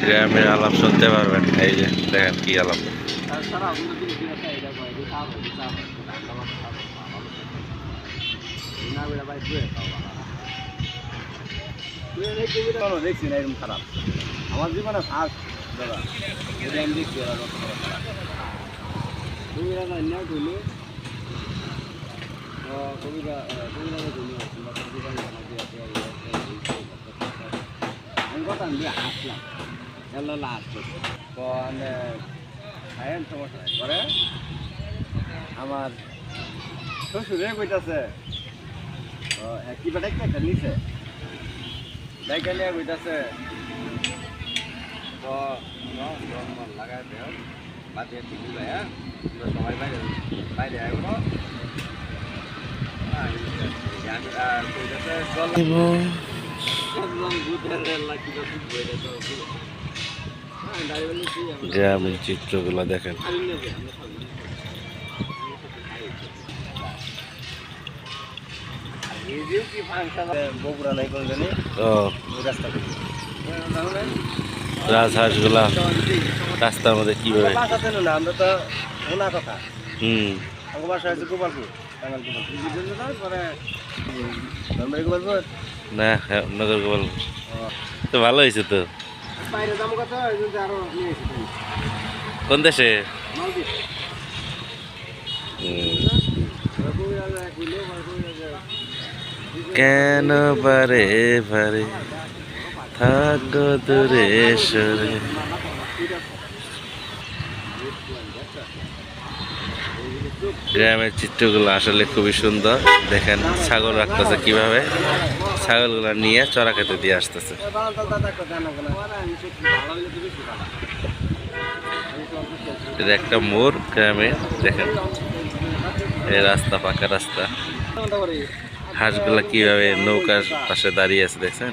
গ্রামের আলাপ শুনতে পারবেন এই যে দেখেন কি আলাপ। হয় হয় দেখছি না এরকম খারাপ। আমার জীবনে ফার্স্ট দাদা। এটা দেখছি এরা কত বড় খারাপ কবিরা না ধুলো কবিরা ধুলো কিংবা কবিরা আমি কথা আমি হাসলাম এলো লাস্ট মানে খায়েন সমস্যা। পরে আমার শ্বশুরে কইতাছে কি বেটা কি একটা নিছে ডাইকা নিয়ে কইতাছে তো লাগাই দেও বাদে ঠিক হ্যাঁ? সবাই বাইরে বাইরে আইবো গ্রামের চিত্রগুলো দেখেন। বগুড়া নাই কোন জানি? ও। ওই রাস্তা থেকে। রাজহাঁসগুলা রাস্তার মধ্যে কীভাবে? হুম। না নগর গোপাল তো ভালো হয়েছে তো? কোন দেশে? কেন বারে বারে গ্রামের চিত্রগুলো আসলে খুবই সুন্দর। দেখেন, ছাগল রাখতেছে কীভাবে? ছাগলগুলো নিয়ে চড়া খেতে দিয়ে আসতেছে। এটা একটা মোর গ্রামে, দেখেন। এই রাস্তা, পাকা রাস্তা। হাঁসগুলা কীভাবে নৌকার পাশে দাঁড়িয়ে আছে, দেখছেন?